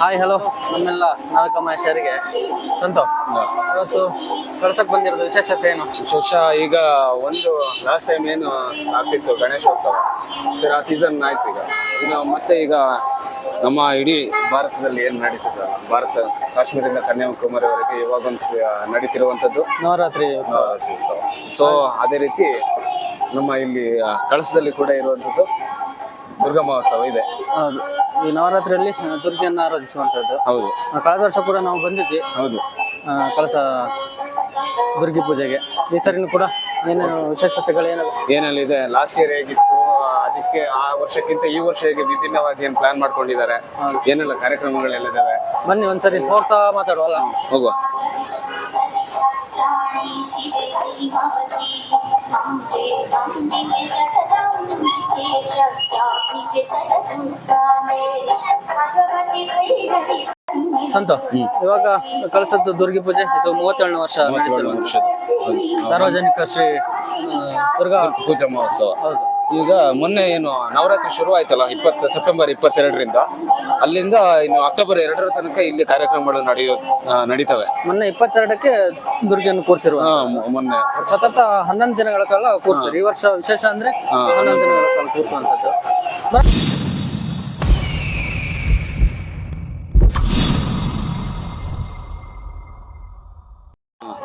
Hi hello ನಮ್ಮೆಲ್ಲ ನಾವಿಕ ಮಹೇಶರಿಗೆ ಸಂತೋ. ಇವತ್ತು ಕಳ್ಸಕ್ ಬಂದಿರೋದು ವಿಶೇಷತೆ ಏನು? ವಿಶೇಷ ಈಗ ಒಂದು ಲಾಸ್ಟ್ ಟೈಮ್ ಏನು ಆಗ್ತಿತ್ತು ಗಣೇಶೋತ್ಸವ. ಸರ್ ಆ ಸೀಸನ್ ಆಯ್ತು ಈಗ. ಈಗ ಮತ್ತೆ ಈಗ ನಮ್ಮ ಇಡೀ ಭಾರತದಲ್ಲಿ ಏನು ನಡೀತದ? ಭಾರತ ಕಾಶ್ಮೀರದಿಂದ ಕನ್ಯಾಕುಮಾರಿವರೆಗೆ ಇವಾಗ ಒಂದು ನಡೀತಿರುವಂಥದ್ದು. ನವರಾತ್ರಿ ಸೊ ಅದೇ ರೀತಿ ನಮ್ಮ ಇಲ್ಲಿ ಕಳಸದಲ್ಲಿ ಕೂಡ ಇರುವಂಥದ್ದು. ದುರ್ಗಾ ಮಹೋತ್ಸವ ಇದೆ. ಹೌದು. ಈ ನವರಾತ್ರಿಯಲ್ಲಿ ದುರ್ಗೆಯನ್ನು ಆರಾಧಿಸುವಂಥದ್ದು. ಹೌದು. ಕಳೆದ ವರ್ಷ ಕೂಡ ನಾವು ಬಂದಿದ್ವಿ. ಹೌದು. ಆ, ಕಳಸ ದುರ್ಗಿ ಪೂಜೆಗೆ. ಈ ಸರಿನೂ ಕೂಡ ಏನೇನು ವಿಶೇಷತೆಗಳೇನಲ್ಲ ಏನಲ್ಲಿದೆ ಲಾಸ್ಟ್ ಇಯರ್ ಹೇಗಿತ್ತು? ಅದಕ್ಕೆ ಆ ವರ್ಷಕ್ಕಿಂತ ಈ ವರ್ಷ ಹೇಗೆ ವಿಭಿನ್ನವಾಗಿ ಏನು ಪ್ಲಾನ್ ಮಾಡ್ಕೊಂಡಿದ್ದಾರೆ? ಏನೆಲ್ಲ ಕಾರ್ಯಕ್ರಮಗಳೆಲ್ಲಿದ್ದಾವೆ ಬನ್ನಿ ಒಂದ್ಸರಿ ಹೋಗ್ತಾ ಮಾತಾಡುವಲ್ಲ? ಹೋಗುವ. ಸಂತು ಇವಾಗ ಕಳಿಸದ್ದು ದುರ್ಗಿ ಪೂಜೆ ಇದು ಮೂವತ್ತೇಳನೇ ವರ್ಷ. ಸಾರ್ವಜನಿಕ ಶ್ರೀ ದುರ್ಗಾ ಪೂಜಾ ಮಹೋತ್ಸವ. ಹೌದು. ಈಗ ಮೊನ್ನೆ ಏನು ನವರಾತ್ರಿ ಶುರು ಆಯ್ತಲ್ಲ ಇಪ್ಪತ್ತು ಸೆಪ್ಟೆಂಬರ್ ಇಪ್ಪತ್ತೆರಡರಿಂದ. ಅಲ್ಲಿಂದ ಇನ್ನು ಅಕ್ಟೋಬರ್ ಎರಡರ ತನಕ ಇಲ್ಲಿ ಕಾರ್ಯಕ್ರಮಗಳು ನಡೆಯೋ ನಡೀತವೆ. ಮೊನ್ನೆ ಇಪ್ಪತ್ತೆರಡಕ್ಕೆ ದುರ್ಗೆಯನ್ನು ಕೂರಿಸಿರುವ. ಮೊನ್ನೆ. ಸತತ ಹನ್ನೊಂದು ದಿನಗಳ ಕಾಲ ಕೂರಿಸ್ತಾರೆ ಈ ವರ್ಷ ವಿಶೇಷ ಅಂದ್ರೆ ಹನ್ನೊಂದು ದಿನಗಳ ಕಾಲ ಕೂರಿಸುವಂತದ್ದು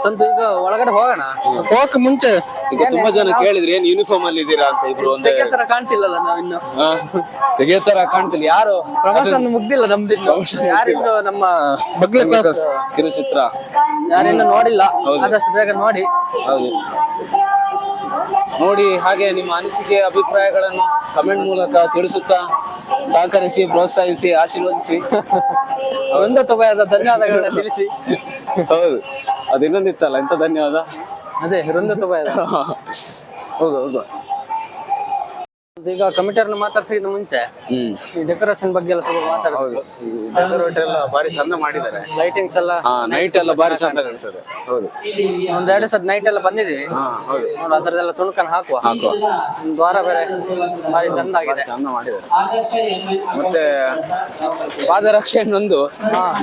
ಸಂತು ಈಗ ಒಳಗಡೆ ಹೋಗೋಣ. ಹೋಗಕ್ ಮುಂಚೆ. ಈಗ ತುಂಬಾ ಜನ ಕೇಳಿದ್ರೆ ಏನ್ ಯೂನಿಫಾರ್ಮ್ ಅಲ್ಲಿ ಇದ್ದೀರಾ ಅಂತ ಇಬ್ರು ಒಂದೇ ತರ ಕಾಣ್ತಿಲ್ಲಲ್ಲ ನಾವಿನ್ನು ಇನ್ನು. ತೆಗಿಯೋ ತರ ಕಾಣ್ತಿಲ್ಲ. ಯಾರು? ಪ್ರಮೋಷನ್ ಮುಗ್ದಿಲ್ಲ ನಮ್ದಿನ್ನು. ಯಾರಿಂದು ನಮ್ಮ ಬಗ್ಲ ಕ್ಲಾಸ್ ಕಿರುಚಿತ್ರ. ಯಾರಿಂದ ನೋಡಿಲ್ಲ ಆದಷ್ಟು ಬೇಗ ನೋಡಿ. ಹೌದು. ನೋಡಿ ಹಾಗೆ ನಿಮ್ಮ ಅನಿಸಿಕೆ ಅಭಿಪ್ರಾಯಗಳನ್ನು ಕಮೆಂಟ್ ಮೂಲಕ ತಿಳಿಸುತ್ತಾ ಸಹಕರಿಸಿ ಪ್ರೋತ್ಸಾಹಿಸಿ ಆಶೀರ್ವದಿಸಿ. ಒಂದು ತುಬಾಯದ ಧನ್ಯವಾದಗಳನ್ನ ತಿಳಿಸಿ. ಹೌದು. ಅದು ಇನ್ನೊಂದಿತ್ತಲ್ಲ ಎಂತ ಧನ್ಯವಾದ? ಅದೇ ವೃಂದ ತುಬಾಯದ ಹೌದು ಹೌದು ಈಗ ಕಮಿಟರ್ನ ಮಾತಾಡ್ಸಿದ ಮುಂಚೆ ಹ್ಮ್. ಈ ಡೆಕೋರೇಷನ್ ಬಗ್ಗೆ ಎಲ್ಲ ಸ್ವಲ್ಪ ಮಾತಾಡೋದು ಹೌದು. ಡೆಕೋರೇಟ್ ಎಲ್ಲ ಬಾರಿ ಚಂದ ಮಾಡಿದ್ದಾರೆ. ಲೈಟಿಂಗ್ಸ್ ಎಲ್ಲ ಹಾ ನೈಟ್ ಎಲ್ಲ ಬಾರಿ ಚಂದ ಹೌದು. ಒಂದ್ ಎರಡು ನೈಟ್ ಎಲ್ಲ ಬಂದಿದೀವಿ ಹಾ ಹೌದು. ನೋಡು ಅದರದೆಲ್ಲ ತುಣುಕನ್ ಹಾಕುವ. ಹಾಕುವ. ಒಂದ್ ದ್ವಾರ ಬೇರೆ ಭಾರಿ ಚಂದ ಆಗಿದೆ. ಚಂದ ಮಾಡಿದ್ದಾರೆ. ಮತ್ತೆ ಪಾದರಕ್ಷೆಯನ್ನೊಂದು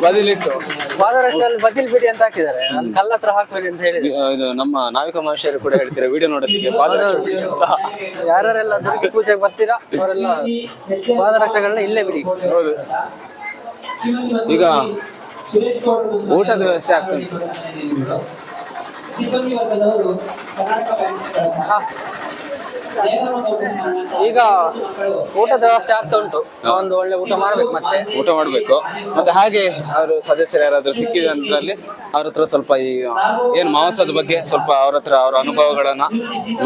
ಬದಿಲಿಟ್ಟು. ಪಾದರಕ್ಷೆಯಲ್ಲಿ ಬದಿಲ್ ಬಿಡಿ ಅಂತ ಹಾಕಿದ್ದಾರೆ. ಅಲ್ಲಿ ಕಲ್ಲ ಹತ್ರ ಹಾಕ್ಬೇಡಿ ಅಂತ ಹೇಳಿದ್ರು ಇದು ನಮ್ಮ ನಾವಿಕ ಮಹೇಶರು ಕೂಡ ಹೇಳ್ತಾರೆ? ವಿಡಿಯೋ ನೋಡೋದಕ್ಕೆ ಪಾದರಕ್ಷೆ ಬಿಡಿ ಅಂತ ಯಾರ್ಯಾರೆಲ್ಲ ದುರ್ಗಿ ಪೂಜೆಗೆ ಬರ್ತೀರಾ? ಅವರೆಲ್ಲ ಪಾದರಕ್ಷಗಳನ್ನ ಇಲ್ಲೇ ಬಿಡಿ. ಹೌದು. ಈಗ ಊಟದ ವ್ಯವಸ್ಥೆ ಆಗ್ತದೆ. ಈಗ ಊಟದ ವ್ಯವಸ್ಥೆ ಆಗ್ತಾ ಉಂಟು. ಒಂದು ಒಳ್ಳೆ ಊಟ ಮಾಡ್ಬೇಕು ಮತ್ತೆ. ಊಟ ಮಾಡ್ಬೇಕು. ಮತ್ತೆ ಹಾಗೆ ಅವರು ಸದಸ್ಯರು ಯಾರಾದ್ರೂ ಸಿಕ್ಕಿದ್ರಲ್ಲಿ ಅವ್ರ ಹತ್ರ ಸ್ವಲ್ಪ ಈ ಏನು ಮಾಂಸದ ಬಗ್ಗೆ ಸ್ವಲ್ಪ ಅವ್ರ ಹತ್ರ ಅವರ ಅನುಭವಗಳನ್ನ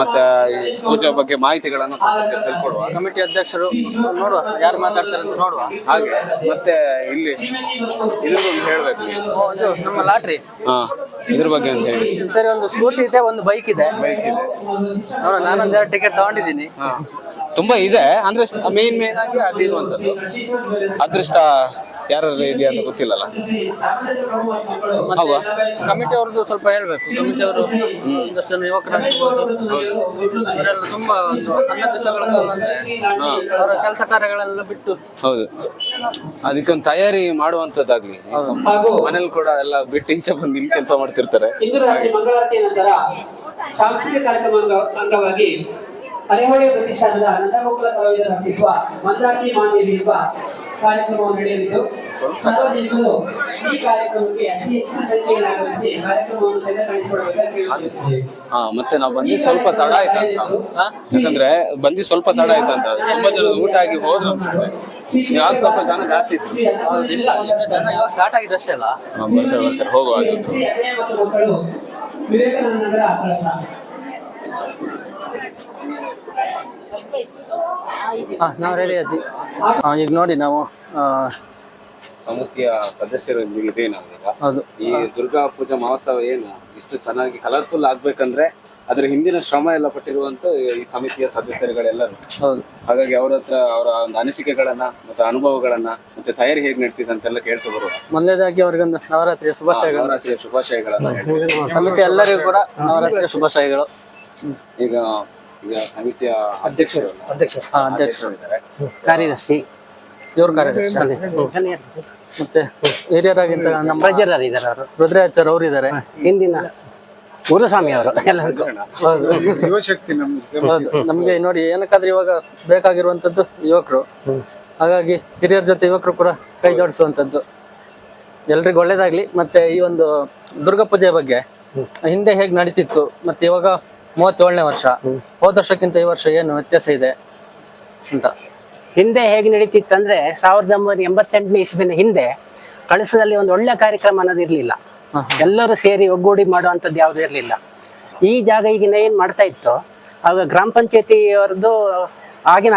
ಮತ್ತೆ ಈ ಪೂಜೆ ಬಗ್ಗೆ ಮಾಹಿತಿಗಳನ್ನ ಸ್ವಲ್ಪ ತಿಳ್ಕೊಡುವ. ಕಮಿಟಿ ಅಧ್ಯಕ್ಷರು ನೋಡುವ. ಯಾರು ಮಾತಾಡ್ತಾರೆ ಅಂತ ನೋಡುವ. ಹಾಗೆ ಮತ್ತೆ ಇಲ್ಲಿ ಇದ್ರದ್ದೊಂದು ಹೇಳ್ಬೇಕು. ಓ, ಇದು ನಮ್ಮ ಲಾಟ್ರಿ. ಹಾ ಇದ್ರ ಬಗ್ಗೆ ಅಂತ ಹೇಳಿ. ಸರಿ ಒಂದು ಸ್ಕೂಟಿ ಇದೆ ಒಂದು ಬೈಕ್ ಇದೆ. ನೋಡ ನಾನೊಂದ್ ಎರಡು ಟಿಕೆಟ್ ತಗೊಂಡಿದ್ದೀನಿ. ತುಂಬಾ ಇದೆ. ಅಂದ್ರೆ ಮೇನ್ ಮೇನ್ ಆಗಿ ಅದಿರುವಂತದ್ದು ಅದೃಷ್ಟ ಯಾರು ಇದೆಯಾ ಅಂತ ಗೊತ್ತಿಲ್ಲಲ್ಲ. ಹೌದಾ ಕಮಿಟಿ ಅವ್ರದ್ದು ಸ್ವಲ್ಪ ಹೇಳ್ಬೇಕು. ಕಮಿಟಿ ಅವರು ದರ್ಶನ ಯುವಕರ ಯುವಕರಾಗಿರ್ಬೋದು ಅವರೆಲ್ಲ ತುಂಬಾ ಒಂದು ಹನ್ನೊಂದು ದಿವಸಗಳ ಕಾಲ ಅಂದ್ರೆ ಅವರ ಕೆಲಸ ಕಾರ್ಯಗಳೆಲ್ಲ ಬಿಟ್ಟು. ಹೌದು. ಅದಕ್ಕೊಂದು ತಯಾರಿ ಮಾಡುವಂತದ್ದಾಗ್ಲಿ. ಮನೇಲಿ ಕೂಡ ಎಲ್ಲ ಬಿಟ್ಟು ಈಚೆ ಬಂದು ಇಲ್ಲಿ ಕೆಲಸ ಮಾಡ್ತಿರ್ತಾರೆ. ಇಂದು ರಾತ್ರಿ ಮಂಗಳಾರತಿ ನಂತರ ಸಾಂಸ್ಕೃತಿಕ ಕಾರ್ಯಕ್ರಮ ಅಂಗವಾಗಿ ಹಳೆಹೊಳೆ ಪ್ರತಿಷ್ಠಾನದ ನಂದಗೋಕುಲ ಕಲಾವಿದರ ನಡೆಸುವ ಮಂದಾಕಿ ಮಾನ್ಯ ಎಂಬ ಕಾರ್ಯಕ್ರಮ ನಡೆಯಲಿದ್ದು ಸಾರ್ವಜನಿಕರು ಈ ಕಾರ್ಯಕ್ರಮಕ್ಕೆ ಅತಿ ಹೆಚ್ಚಿನ ಸಂಖ್ಯೆಯಲ್ಲಿ ಆಗಮಿಸಿ ಕಾರ್ಯಕ್ರಮವನ್ನು ತೆಗೆದುಕೊಳ್ಳಬೇಕಾಗಿ ಕೇಳಿಕೊಳ್ಳುತ್ತೇವೆ ಹಾ ಮತ್ತೆ ನಾವು ಬಂದು ಸ್ವಲ್ಪ ತಡ ಆಯ್ತು ಅಂತ. ಯಾಕಂದ್ರೆ ಬಂದು ಸ್ವಲ್ಪ ತಡ ಆಯ್ತಂತ ತುಂಬಾ ಜನ ಊಟ ಆಗಿ ಹೋದ್ರು ಅನ್ಸುತ್ತೆ. ಯಾವಾಗ ಸ್ವಲ್ಪ ಜನ ಜಾಸ್ತಿ ಇತ್ತು ಇಲ್ಲ ಜನ ಯಾವ ಸ್ಟಾರ್ಟ್ ಆಗಿದೆ ಅಷ್ಟೇ ಅಲ್ಲ. ಹಾ, ಬರ್ತಾರೆ ಬರ್ತಾರೆ ಹೋಗುವ ಹಾಗೆ. ಶ್ರೀ ಅಣ್ಣಯ್ಯ ಮತ್ತು ವಿವೇಕಾನಂದ ನಗರ ಕಳಸ ಹಾ ನಾವು ರೆಡಿ ಆದ್ವಿ ಈಗ ನೋಡಿ ನಾವು ಆ, ಸಮಿತಿಯ ಸದಸ್ಯರು ಇಲ್ಲಿ ಇದೆ ನಾವೀಗ ಹೌದು. ಈ ದುರ್ಗಾ ಪೂಜಾ ಮಹೋತ್ಸವ ಏನು? ಇಷ್ಟು ಚೆನ್ನಾಗಿ ಕಲರ್ಫುಲ್ ಆಗ್ಬೇಕಂದ್ರೆ ಅದ್ರ ಹಿಂದಿನ ಶ್ರಮ ಎಲ್ಲ ಪಟ್ಟಿರುವಂತ ಈ ಸಮಿತಿಯ ಸದಸ್ಯರುಗಳೆಲ್ಲರೂ. ಹೌದು. ಹಾಗಾಗಿ ಅವ್ರ ಹತ್ರ ಅವರ ಒಂದು ಅನಿಸಿಕೆಗಳನ್ನ ಮತ್ತೆ ಅನುಭವಗಳನ್ನ ಮತ್ತೆ ತಯಾರಿ ಹೇಗೆ ನಡೀತಿದೆ ಅಂತೆಲ್ಲ ಕೇಳ್ತಾ ಬರುವ ಮೊದಲನೇದಾಗಿ ಅವ್ರಿಗೊಂದು ನವರಾತ್ರಿಯ ಶುಭಾಶಯಗಳು. ನವರಾತ್ರಿಯ ಶುಭಾಶಯಗಳನ್ನ ಸಮಿತಿ ಎಲ್ಲರಿಗೂ ಕೂಡ ನವರಾತ್ರಿಯ ಶುಭಾಶಯಗಳು. ಈಗ ಈಗ ಸಮಿತಿಯ ಅಧ್ಯಕ್ಷರು ಹಾ, ಅಧ್ಯಕ್ಷರು ಇದ್ದಾರೆ. ಕಾರ್ಯದರ್ಶಿ. ಇವ್ರ ಕಾರ್ಯದರ್ಶಿ. ಮತ್ತೆ ಹಿರಿಯರಾಗಿದ್ದ ನಮ್ಮ ಪ್ರಜರರ್ ಇದ್ದಾರೆ ಅವರು. ರುದ್ರಾಚಾರ್ ಅವರು ಇದ್ದಾರೆ ಹಿಂದಿನ ಗುರುಸ್ವಾಮಿ ಅವರು ಎಲ್ಲ ಹೌದು. ಯುವಶಕ್ತಿ ಹೌದು. ನಮ್ಗೆ ನೋಡಿ ಏನಕ್ಕಾದ್ರೆ ಇವಾಗ ಬೇಕಾಗಿರುವಂತದ್ದು ಯುವಕರು. ಹಾಗಾಗಿ ಹಿರಿಯರ ಜೊತೆ ಯುವಕರು ಕೂಡ ಕೈ ಜೋಡಿಸುವಂತದ್ದು ಎಲ್ರಿಗೂ ಒಳ್ಳೇದಾಗ್ಲಿ. ಮತ್ತೆ ಈ ಒಂದು ದುರ್ಗಾ ಪೂಜೆ ಬಗ್ಗೆ ಹಿಂದೆ ಹೇಗೆ ನಡೀತಿತ್ತು? ಮತ್ತೆ ಇವಾಗ ಮೂವತ್ತೇಳನೇ ವರ್ಷ. ಹೋದ ವರ್ಷಕ್ಕಿಂತ ಈ ವರ್ಷ ಏನು ವ್ಯತ್ಯಾಸ ಇದೆ ಅಂತ. ಹಿಂದೆ ಹೇಗೆ ನಡೀತಿತ್ತಂದ್ರೆ ಸಾವಿರದ ಒಂಬೈನೂರ ಎಂಬತ್ತೆಂಟನೇ ಇಸ್ವಿನ ಹಿಂದೆ ಕಳಸದಲ್ಲಿ ಒಂದು ಒಳ್ಳೆ ಕಾರ್ಯಕ್ರಮ ಅನ್ನೋದು ಇರಲಿಲ್ಲ. ಎಲ್ಲರೂ ಸೇರಿ ಒಗ್ಗೂಡಿ ಮಾಡುವಂಥದ್ದು ಯಾವುದೂ ಇರಲಿಲ್ಲ. ಈ ಜಾಗ ಈಗಿನ ಏನು ಮಾಡ್ತಾ ಇತ್ತು? ಆಗ ಗ್ರಾಮ ಪಂಚಾಯತಿಯವರದ್ದು ಆಗಿನ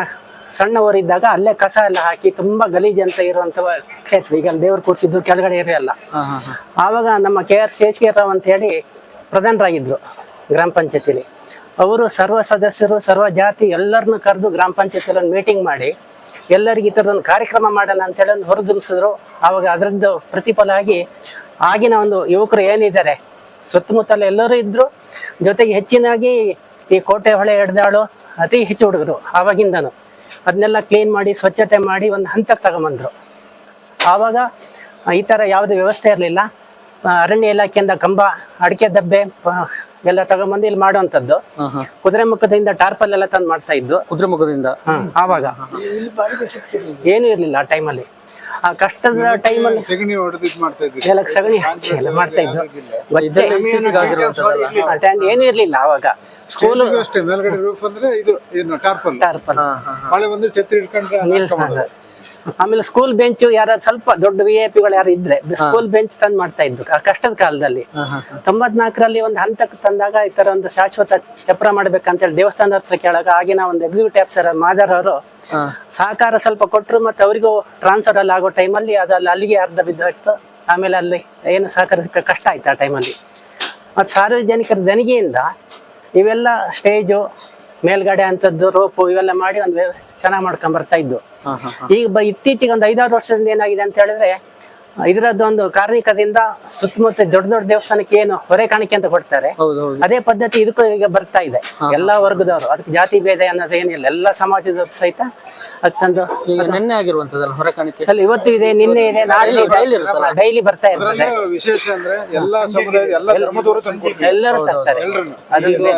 ಸಣ್ಣವರಿದ್ದಾಗ ಅಲ್ಲೇ ಕಸ ಎಲ್ಲ ಹಾಕಿ ತುಂಬಾ ಗಲೀಜ್ ಅಂತ ಇರುವಂತ ಕ್ಷೇತ್ರ. ಈಗ ದೇವರು ಕೂರಿಸಿದ್ದು ಕೆಳಗಡೆ ಇರಲ್ಲ ಆವಾಗ ನಮ್ಮ ಕೆ ಆರ್ ಶೇಷಗಿರಿ ರಾವ್ ಅಂತ ಹೇಳಿ ಪ್ರಧಾನರಾಗಿದ್ರು. ಗ್ರಾಮ ಪಂಚಾಯತಿಲಿ. ಅವರು ಸರ್ವ ಸದಸ್ಯರು, ಸರ್ವ ಜಾತಿ ಎಲ್ಲರನ್ನು ಕರೆದು ಗ್ರಾಮ ಪಂಚಾಯತಿಯಲ್ಲಿ ಒಂದು ಮೀಟಿಂಗ್ ಮಾಡಿ, ಎಲ್ಲರಿಗೆ ಈ ಥರದೊಂದು ಕಾರ್ಯಕ್ರಮ ಮಾಡೋಣ ಅಂತೇಳಿ ಒಂದು ಹೊರದುಂಬಿಸಿದ್ರು ಆವಾಗ ಅದರದ್ದು ಪ್ರತಿಫಲ ಆಗಿ, ಆಗಿನ ಒಂದು ಯುವಕರು ಏನಿದ್ದಾರೆ, ಸುತ್ತಮುತ್ತಲ ಎಲ್ಲರೂ ಇದ್ದರು ಜೊತೆಗೆ ಹೆಚ್ಚಿನಾಗಿ ಈ ಕೋಟೆ ಹೊಳೆ ಎಡ್ದಾಳು, ಅತಿ ಹೆಚ್ಚು ಹುಡುಗರು, ಆವಾಗಿಂದನು. ಅದನ್ನೆಲ್ಲ ಕ್ಲೀನ್ ಮಾಡಿ, ಸ್ವಚ್ಛತೆ ಮಾಡಿ ಒಂದು ಹಂತಕ್ಕೆ ತಗೊಂಬಂದ್ರು. ಆವಾಗ ಈ ಥರ ಯಾವುದೇ ವ್ಯವಸ್ಥೆ ಇರಲಿಲ್ಲ. ಅರಣ್ಯ ಇಲಾಖೆಯಿಂದ ಕಂಬ, ಅಡಿಕೆ ದಬ್ಬೆ ಎಲ್ಲ ತಗೊಂಬಂದು ಇಲ್ಲಿ ಮಾಡುವಂತದ್ದು ಕುದುರೆ ಮುಖದಿಂದ ಟಾರ್ಪಲ್ ಎಲ್ಲ ತಂದು ಮಾಡ್ತಾ ಇದ್ದು. ಕುದುರೆ ಮುಖದಿಂದ? ಆವಾಗ. ಏನು ಇರ್ಲಿಲ್ಲ ಆ ಟೈಮಲ್ಲಿ. ಆ ಕಷ್ಟದ ಟೈಮಲ್ಲಿ ಸೆಗಣಿ ಹೊಡೆದು ಇದು ಮಾಡ್ತಾ ಇದ್ದೀವಿ ಎಲ್ಲ ಸಗಣಿ ಹಾಕಿ ಎಲ್ಲ ಮಾಡ್ತಾ ಇದ್ದು. ಏನು ಇರ್ಲಿಲ್ಲ ಇತ್ತೀಚೆಗೆ ಆ ಟೈಮ್ ಏನೂ ಇರಲಿಲ್ಲ ಆವಾಗ. ಸ್ಕೂಲು ಅಷ್ಟೇ ಮೇಲ್ಗಡೆ ರೂಫ್ ಅಂದ್ರೆ ಇದು ಏನು ಟಾರ್ಪಲ್. ಟಾರ್ಪಲ್. ಬಂದ್ರೆ ಛತ್ರಿ ಹಿಡ್ಕೊಂಡ್ರೆ. ಆಮೇಲೆ ಸ್ಕೂಲ್ ಬೆಂಚ್ ಯಾರಾದ್ರು ಸ್ವಲ್ಪ ದೊಡ್ಡ ವಿ ಐ ಪಿಗಳು ಯಾರು ಇದ್ರೆ ಸ್ಕೂಲ್ ಬೆಂಚ್ ತಂದು ಮಾಡ್ತಾ ಇದ್ದು ಕಷ್ಟದ ಕಾಲದಲ್ಲಿ. ತೊಂಬತ್ನಾಲ್ಕರಲ್ಲಿ ಒಂದು ಹಂತಕ್ಕೆ ತಂದಾಗ ಈ ತರ ಒಂದು ಶಾಶ್ವತ ಚಪ್ರ ಮಾಡ್ಬೇಕಂತೇಳಿ ದೇವಸ್ಥಾನದ ಹತ್ರ ಕೇಳಾಗ ಆಗಿನ ಒಂದು ಎಕ್ಸಿಕ್ಯೂಟಿವ್ ಆಫೀಸರ್ ಮಾದರ್ ಅವರು ಸಹಕಾರ ಸ್ವಲ್ಪ ಕೊಟ್ಟರು ಮತ್ತೆ ಅವರಿಗೂ ಟ್ರಾನ್ಸ್ಫರ್ ಅಲ್ಲಿ ಆಗೋ ಟೈಮಲ್ಲಿ ಅದಲ್ಲಿ ಅಲ್ಲಿಗೆ ಅರ್ಧ ಬಿದ್ದೋಯ್ತು ಆಮೇಲೆ ಅಲ್ಲಿ ಏನು ಸಹಕಾರ ಕಷ್ಟ ಆಯ್ತು ಆ ಟೈಮಲ್ಲಿ ಮತ್ತು ಸಾರ್ವಜನಿಕರ ದನಿಗೆಯಿಂದ ಇವೆಲ್ಲ ಸ್ಟೇಜು ಮೇಲ್ಗಡೆ ಅಂಥದ್ದು ರೋಪು ಇವೆಲ್ಲ ಮಾಡಿ ಒಂದು ಚೆನ್ನಾಗಿ ಮಾಡ್ಕೊಂಡ್ ಬರ್ತಾ ಇದ್ದು. ಈಗ ಬ ಇತ್ತೀಚೆಗೆ ಒಂದು ಐದಾರು ವರ್ಷದಿಂದ ಏನಾಗಿದೆ ಅಂತ ಹೇಳಿದ್ರೆ ಇದರದ್ದೊಂದು ಕಾರಣಿಕದಿಂದ ಸುತ್ತಮುತ್ತ ದೊಡ್ಡ ದೊಡ್ಡ ದೇವಸ್ಥಾನಕ್ಕೆ ಏನು ಹೊರೆ ಕಾಣಿಕೆ ಅಂತ ಕೊಡ್ತಾರೆ. ಅದೇ ಪದ್ಧತಿ ಇದಕ್ಕೂ ಈಗ ಬರ್ತಾ ಇದೆ. ಎಲ್ಲಾ ವರ್ಗದವರು ಅದಕ್ಕೆ ಜಾತಿ ಭೇದ ಅನ್ನೋದು ಏನಿಲ್ಲ. ಎಲ್ಲಾ ಸಮಾಜದವ್ರು ಸಹಿತ ಅದಂದು ಈಗ ನಿನ್ನೆ ಆಗಿರುವಂತದ್ದಲ್ಲ ಹೊರಕಾಣಿಕೆ ಅಲ್ಲಿ ಇವತ್ತು ಇದೆ ನಿನ್ನೆ ಇದೆ ನಾಳೆ ಡೈಲಿ ಇರುತ್ತಲ್ಲ? ಡೈಲಿ ಬರ್ತಾ ಇರ್ತದೆ. ವಿಶೇಷ ಅಂದ್ರೆ ಎಲ್ಲಾ ಸಮುದಾಯ ಎಲ್ಲಾ ಧರ್ಮದವರು ಎಲ್ಲರೂ ತರ್ತಾರೆ. ಅದರಲ್ಲಿ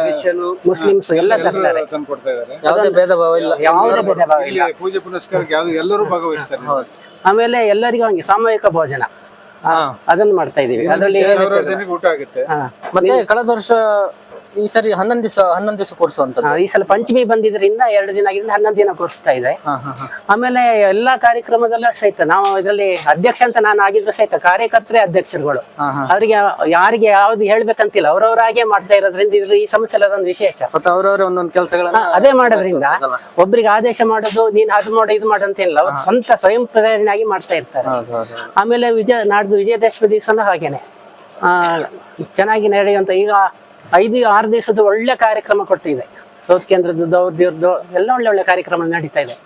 ಮುಸ್ಲಿಮ್ಸ್ ಎಲ್ಲ ತರ್ತಾರೆ. ತಂದ್ಕೊಡ್ತಾ ಇದಾರೆ ಯಾವುದೇ ಭೇದ ಭಾವ ಇಲ್ಲ. ಯಾವುದೇ ಭೇದ ಭಾವ ಇಲ್ಲ. ಇಲ್ಲಿ ಪೂಜೆ ಪುನಸ್ಕಾರಕ್ಕೆ ಯಾವ್ದು ಎಲ್ಲರೂ ಭಾಗವಹಿಸ್ತಾರೆ. ಆಮೇಲೆ ಎಲ್ಲರಿಗೂ ಹಂಗೆ ಸಾಮೂಹಿಕ ಭೋಜನ. ಅದನ್ನ ಮಾಡ್ತಾ ಇದೀವಿ. ಅದರಲ್ಲಿ ಊಟ ಆಗುತ್ತೆ. ಮತ್ತೆ ಕಳೆದ ವರ್ಷ ಈ ಸರಿ ಹನ್ನೊಂದು ದಿವಸ ಹನ್ನೊಂದು ದಿವಸ ಕೂರಿಸುವಂತದ್ದು ಈ ಸಲ ಪಂಚಮಿ ಬಂದಿದ್ರಿಂದ ಎರಡು ದಿನ ಆಗಿದ್ರೆ ಹನ್ನೊಂದು ದಿನ ಕೂರಿಸ್ತಾ ಇದೆ. ಆಮೇಲೆ ಎಲ್ಲಾ ಕಾರ್ಯಕ್ರಮದಲ್ಲೂ ಸಹಿತ ನಾವು ಇದರಲ್ಲಿ ಅಧ್ಯಕ್ಷ ಅಂತ ನಾನು ಆಗಿದ್ರು ಸಹಿತ ಕಾರ್ಯಕರ್ತರೇ ಅಧ್ಯಕ್ಷರುಗಳು. ಅವರಿಗೆ ಯಾರಿಗೆ ಯಾವ್ದು ಹೇಳ್ಬೇಕಂತಿಲ್ಲ ಅವ್ರವ್ರಾಗೆ ಮಾಡ್ತಾ ಇರೋದ್ರಿಂದ ಇದ್ರ ಈ ಸಮಸ್ಯೆ ಒಂದು ವಿಶೇಷ. ಅವರವರೇ ಒಂದೊಂದು ಕೆಲಸಗಳನ್ನ ಅದೇ ಮಾಡೋದ್ರಿಂದ ಒಬ್ರಿಗೆ ಆದೇಶ ಮಾಡೋದು ನೀನ್ ಅದು ಮಾಡು ಇದು ಮಾಡು ಅಂತ ಇಲ್ಲ ಅವ್ರು ಸ್ವಂತ ಸ್ವಯಂ ಪ್ರೇರಣೆಯಾಗಿ ಮಾಡ್ತಾ ಇರ್ತಾರೆ. ಆಮೇಲೆ ವಿಜಯ ನಾಡ್ದು ವಿಜಯದಶಮಿ ದಿವಸನೂ ಹಾಗೇನೆ. ಆ ಚೆನ್ನಾಗಿ ನಡೆಯುವಂತ ಈಗ ಐದು ಆರು ದಿವಸದ ಒಳ್ಳೆ ಕಾರ್ಯಕ್ರಮ ಕೊಟ್ಟಿದೆ. ಸೌತ್ ಕೇಂದ್ರದ್ದು ಅವ್ರದ್ದು ಎಲ್ಲ ಒಳ್ಳೆ ಒಳ್ಳೆ ಕಾರ್ಯಕ್ರಮ ನಡೀತಾ ಇದೆ.